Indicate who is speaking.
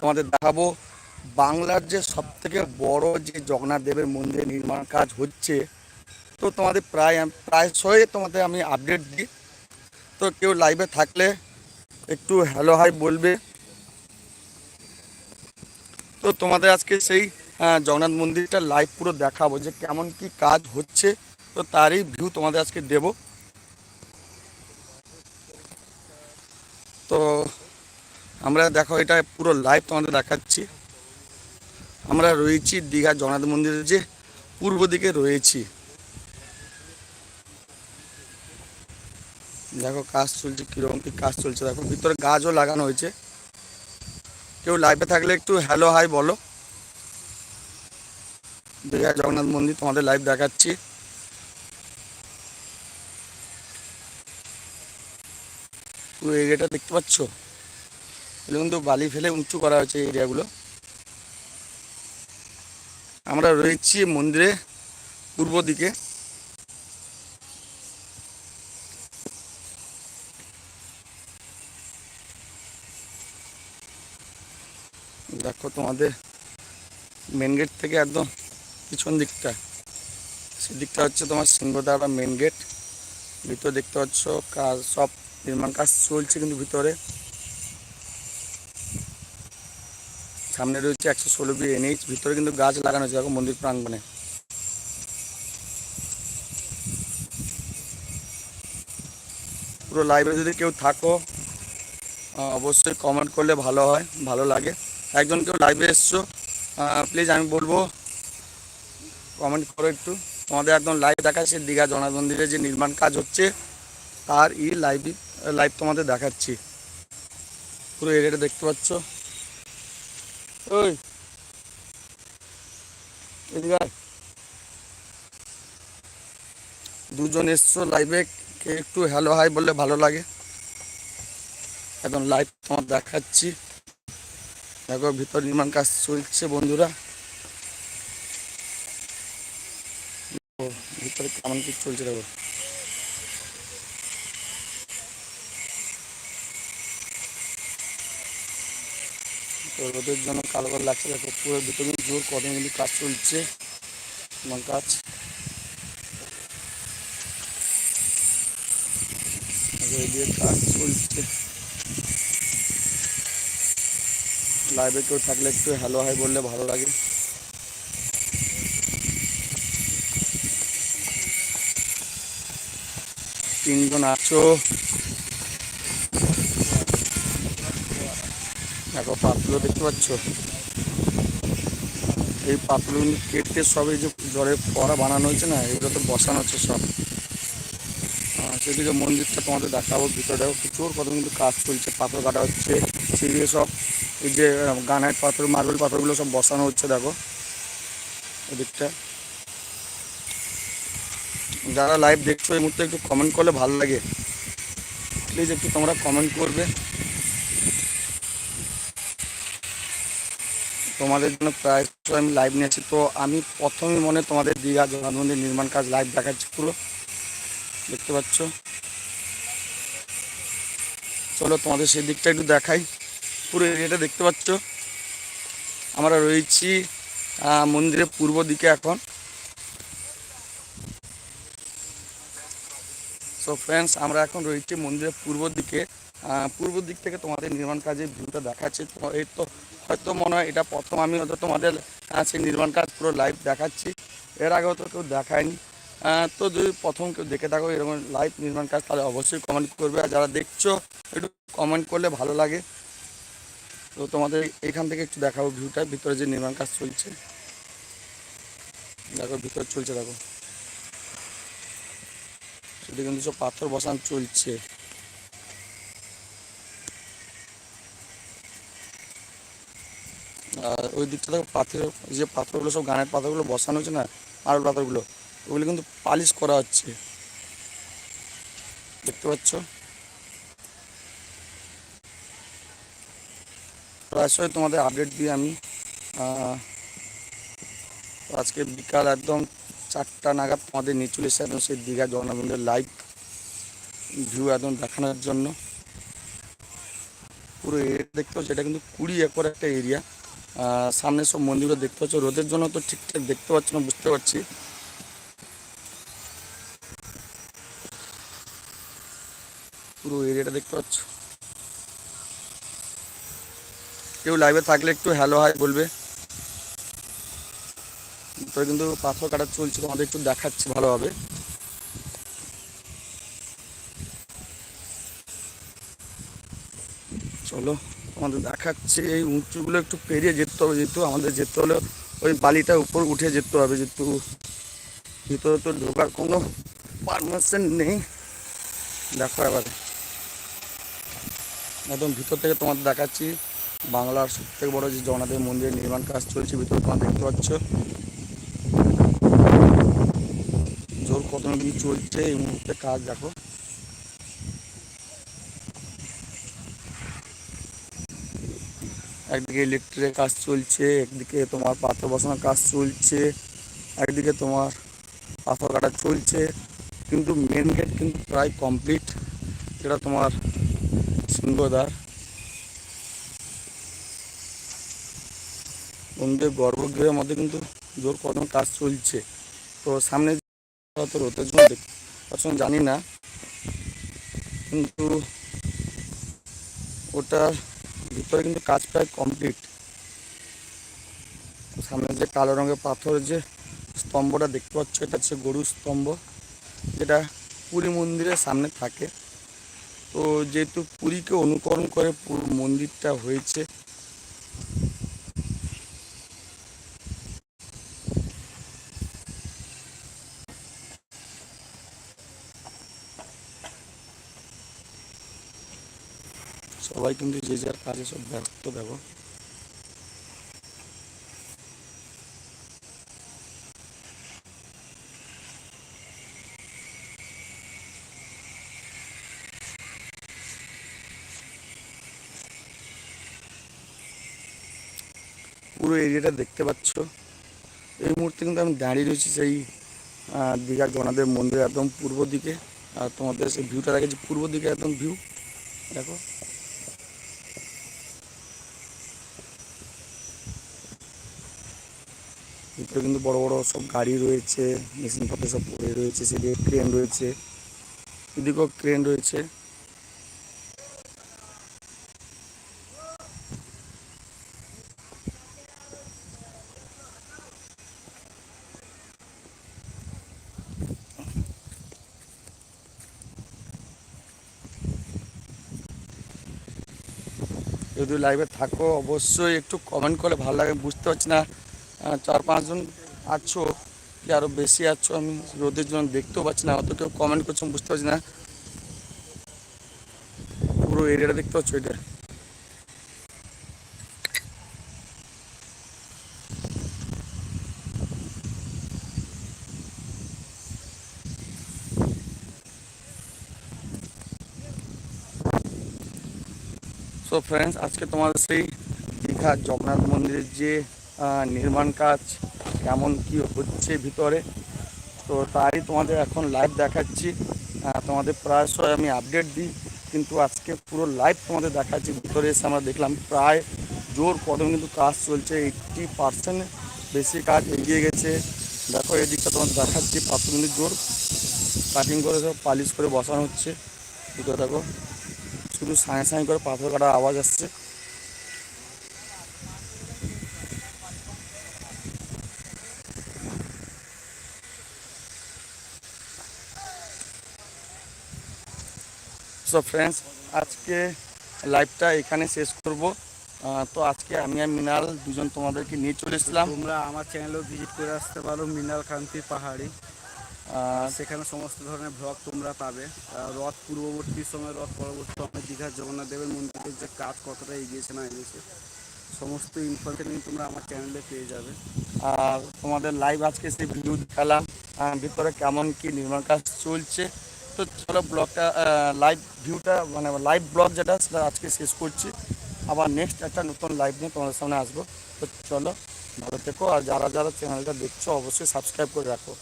Speaker 1: তোমাদের দেখাবো। বাংলার যে সব থেকে বড় যে জগন্নাথ দেবের মন্দির নির্মাণ কাজ হচ্ছে, তো তোমাদের প্রায় প্রায়শই তোমাদের আমি আপডেট দিই। তো কেউ লাইভে থাকলে একটু হ্যালো হাই বলবে। তো তোমাদের আজকে সেই জগন্নাথ মন্দিরটা লাইভ পুরো দেখাবো যে কেমন কি কাজ হচ্ছে, তো তারই ভিউ তোমাদের আজকে দেব। তো আমরা দেখো, এটা পুরো লাইভ তোমাদের দেখাচ্ছি। আমরা রয়েছি দীঘা জগন্নাথ মন্দিরের যে পূর্ব দিকে রয়েছি। দেখো, কাজ চলছে কীরকম, কি কাজ চলছে? দেখো, ভিতরে গাছও লাগানো হয়েছে। কেউ লাইভে থাকলে একটু হ্যালো হাই বলো। দীঘা জগন্নাথ মন্দির তোমাদের লাইভ দেখাচ্ছি। পুরো এরিয়াটা দেখতে পাচ্ছ? এগুলো কিন্তু বালি ফেলে উঁচু করা হয়েছে এরিয়াগুলো। আমরা রয়েছি মন্দিরে পূর্ব দিকে। দেখো তোমাদের মেন গেট থেকে একদম পিছন দিকটা। সেদিকটা হচ্ছে তোমার সিংহদারা মেন গেট ভিতরে দেখতে পাচ্ছ কাজ, সব নির্মাণ কাজ চলছে কিন্তু ভিতরে। সামনে রয়েছে একশো ষোলো বি এনএইচ, ভিতরে কিন্তু গাছ লাগানো হয়েছে দেখো মন্দির প্রাঙ্গণে। পুরো লাইভে যদি কেউ থাকো অবশ্যই কমেন্ট করলে ভালো হয়, ভালো লাগে। একজন কেউ লাইভে এসছো প্লিজ আমি বলব কমেন্ট করো একটু। তোমাদের একদম লাইভ দেখাচ্ছে দীঘা জগন্নাথ মন্দিরে যে নির্মাণ কাজ হচ্ছে, তার ই লাইভ লাইভ তোমাদের দেখাচ্ছি। পুরো এরিয়াটা দেখতে পাচ্ছ। ওই। এদিকে দুজন এসছো লাইভে কে একটু হ্যালো হাই বললে ভালো লাগে। একদম লাইভ তোমার দেখাচ্ছি। দেখো, ভিতর নির্মাণ কাজ চলছে বন্ধুরা। ভিতরে কেমন কি চলছে দেখো। তো রোদের জন্য কালো কালো লাগছে, দেখো পুরো ভিতরে কিন্তু জোর কিন্তু কাজ চলছে। নির্মাণ কাজ? এদিকে কাজ চলছে। লাইভে কেউ থাকলে একটু হ্যালো হাই বললে ভালো লাগে। তিনজন আছো। পাতগুলো দেখতে পাচ্ছ? এই পাতগুলো কেটে সব এই যে জলের পড়া বানানো হয়েছে না, এগুলো তো বসানো হচ্ছে সব। সেদিকে মন্দিরটা তোমাদের দেখাবো ভিতরেও প্রচুর কত কিন্তু কাজ চলছে, পাথর কাটা হচ্ছে সেদিকে সব এই যে গানাইট পাথর, মার্বেল পাথরগুলো সব বসানো হচ্ছে, দেখো। এদিকটা। যারা লাইভ দেখছ এই মুহূর্তে একটু কমেন্ট করলে ভালো লাগে। প্লিজ একটু তোমরা কমেন্ট করবে। তোমাদের জন্য প্রায় আমি লাইভ নিয়েছি তো আমি প্রথমে মনে তোমাদের দীঘা জগন্নাথ মন্দির নির্মাণ কাজ লাইভ দেখাচ্ছি পুরো। দেখতে পাচ্ছ? চলো তোমাদের সেই দিকটা একটু দেখাই। পুরো এরিয়াটা দেখতে পাচ্ছ? আমরা রয়েছি মন্দিরের পূর্ব দিকে এখন। সো ফ্রেন্ডস আমরা এখন রয়েছি মন্দিরের পূর্ব দিকে। পূর্ব দিক থেকে তোমাদের নির্মাণ কাজের ভিউটা দেখাচ্ছে। তো এই তো হয়তো মনে হয় এটা প্রথম আমি হয়তো তোমাদের সেই নির্মাণ কাজ পুরো লাইভ দেখাচ্ছি। এর আগেও তো কেউ দেখায়নি। তো যদি প্রথম কেউ দেখে থাকো, এরকম লাইভ নির্মাণ কাজ, তাহলে অবশ্যই কমেন্ট করবে। আর যারা দেখছ, একটু কমেন্ট করলে ভালো লাগে। তো তোমাদের এখান থেকে একটু দেখাবো ভিউটা ভিতরে যে নির্মাণ কাজ চলছে। দেখো, ভিতরে চলছে, দেখো। সেটা কিন্তু সব পাথর বসানো চলছে। আর ওই দিকটা দেখো পাথর যে পাথরগুলো সব গানের পাথরগুলো বসানো হচ্ছে না মার্বেল পাথরগুলো, ওগুলো কিন্তু পালিশ করা হচ্ছে। দেখতে পাচ্ছ? প্রায়শই তোমাদের আপডেট দিই আমি। আজকে বিকাল একদম চারটা নাগাদ তোমাদের নিয়ে এসে একদম সেই দীঘা জগন্নাথ মন্দির লাইভ ভিউ একদম দেখানোর জন্য। পুরো এরিয়া দেখতে পাচ্ছ, এটা কিন্তু কুড়ি একর একটা এরিয়া সামনে সব মন্দিরগুলো দেখতে পাচ্ছ, রোদের জন্য তো ঠিকঠাক দেখতে পাচ্ছ না, বুঝতে পারছি। পুরো এরিয়াটা দেখতে পাচ্ছ। কেউ লাইভে থাকলে একটু হ্যালো হাই বলবে। তো কিন্তু পাথর কাটা চলছে, তোমাদের একটু দেখাচ্ছি ভালোভাবে চলো। আমাদের দেখাচ্ছে, এই উঁচুগুলো একটু পেরিয়ে যেতে হবে, যেহেতু আমাদের যেতে হলে ওই বালিটা উপর উঠে যেতে হবে, যেহেতু ভিতরে তো ঢোকার কোনো পারমিশন নেই। দেখো এবার। একদম ভিতর থেকে তোমাদের দেখাচ্ছি, বাংলার সব থেকে বড় যে জগন্নাথের মন্দিরের নির্মাণ কাজ চলছে, ভিতরে তোমার দেখতে পাচ্ছ। জোর কত চলছে এই মুহূর্তে কাজ, দেখো। একদিকে ইলেকট্রিকের কাজ চলছে, একদিকে তোমার পাথর বসানোর কাজ চলছে, একদিকে তোমার পাথর কাটা চলছে, কিন্তু মেন গেট কিন্তু প্রায় কমপ্লিট যেটা তোমার সিংহদ্বার। মন্দিরের গর্ভগৃহের মধ্যে কিন্তু জোর কদম কাজ চলছে। তো সামনে রোদের জন্য দেখ আসলে জানি না, কিন্তু ওটার ভিতরে কিন্তু কাজ প্রায় কমপ্লিট সামনে যে কালো রঙের পাথর যে স্তম্ভটা দেখতে পাচ্ছ, এটা হচ্ছে গরুর স্তম্ভ, যেটা পুরী মন্দিরের সামনে থাকে। তো যেহেতু পুরীকে অনুকরণ করে পুরো মন্দিরটা হয়েছে সবাই কিন্তু যে যার কাজে সব ব্যস্ত দেখো। পুরো এরিয়াটা দেখতে পাচ্ছ। এই মুহূর্তে কিন্তু আমি দাঁড়িয়ে রয়েছি সেই দীঘার জগন্নাথের মন্দির একদম পূর্ব দিকে। আর তোমাদের সেই ভিউটা দেখেছি পূর্ব দিকে একদম ভিউ দেখো। ভিতরে কিন্তু বড় বড় সব গাড়ি রয়েছে মেশিন পত্র সব পড়ে রয়েছে সেদিকে ক্রেন রয়েছে, এদিকেও ক্রেন রয়েছে। যদি লাইভে থাকো, অবশ্যই একটু কমেন্ট করলে ভালো লাগে, বুঝতে পারছি না। চার পাঁচজন আছো, কি আরও বেশি আছো? আমি রোদের জন্য দেখতেও পাচ্ছি না অত কেউ কমেন্ট করছ বুঝতে পারছি না। পুরো এরিয়াটা দেখতে পাচ্ছ এটা? সো ফ্রেন্ডস আজকে তোমাদের সেই দীঘা জগন্নাথ মন্দিরের যে নির্মাণ কাজ কেমন কি হচ্ছে ভিতরে? তো তারই তোমাদের এখন লাইভ দেখাচ্ছি। তোমাদের প্রায়শই আমি আপডেট দিই, কিন্তু আজকে পুরো লাইভ তোমাদের দেখাচ্ছি। ভিতরে এসে আমরা দেখলাম প্রায় জোর কদম কিন্তু কাজ চলছে এইটটি পার্সেন্ট বেশি কাজ এগিয়ে গেছে। দেখো এই দিকটা তোমাদের দেখাচ্ছি পাথর কিন্তু জোর। কাটিং করে সব পালিশ করে বসানো হচ্ছে। দেখো, শুধু সাঁয় সাঁয় করে পাথর কাটার আওয়াজ আসছে। সো ফ্রেন্ডস আজকে লাইভটা এখানে শেষ করব। তো আজকে আমি আর মিনাল দুজন তোমাদেরকে নিয়ে চলে এসেছিলাম।
Speaker 2: তোমরা আমার চ্যানেলেও ভিজিট করে আসতে পারো মৃণাল কান্তি পাহাড়ি। সেখানে সমস্ত ধরনের ব্লগ তোমরা পাবে। রথ পূর্ববর্তী সময় রথ পরবর্তী সময় দীঘার জগন্নাথ দেবের মন্দিরের যে কাজ কতটা এগিয়েছে না এগিয়েছে সমস্ত ইনফরমেশন তোমরা আমার চ্যানেলে পেয়ে যাবে।
Speaker 1: আর তোমাদের লাইভ আজকে সেই ভিডিও দেখালাম। ভিতরে কেমন কি নির্মাণ কাজ চলছে তো চলো ব্লগটা লাইভ ভিউটা মানে লাইভ ব্লগ যেটা, সেটা আজকে শেষ করছি। আবার নেক্সট একটা নতুন লাইভ নিয়ে তোমাদের সামনে আসব। তো চলো, ভালো থেকো, আর যারা যারা চ্যানেলটা দেখছ, অবশ্যই সাবস্ক্রাইব করে রাখো।